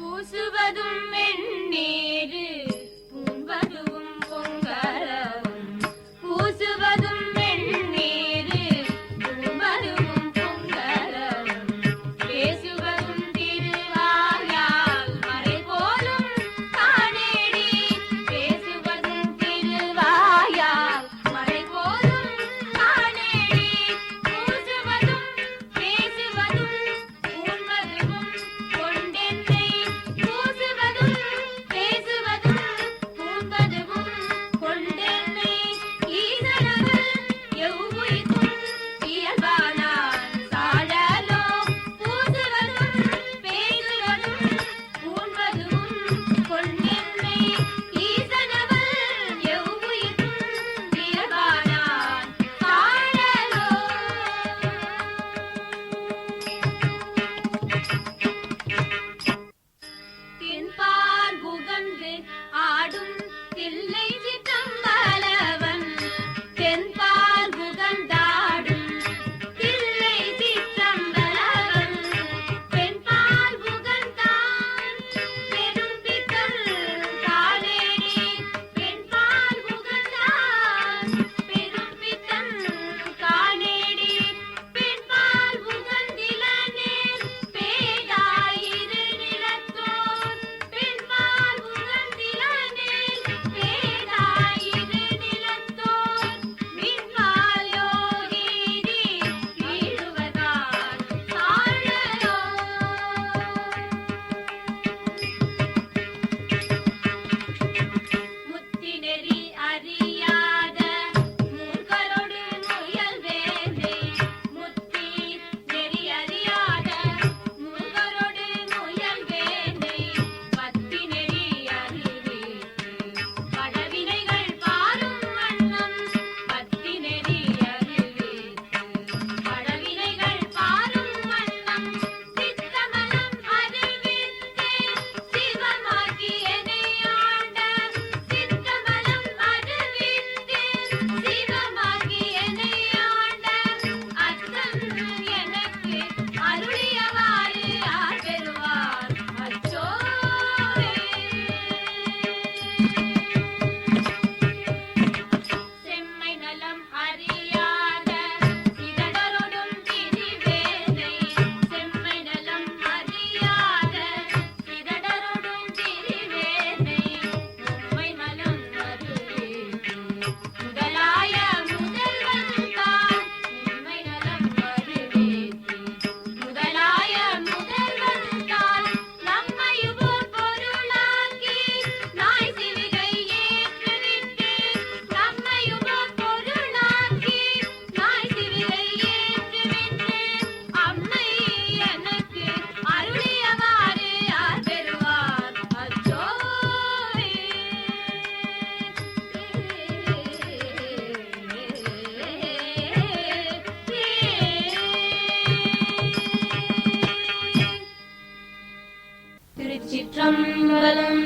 பூசுவதும் வெண்ணீரு Ven, Thiruchitrambalam.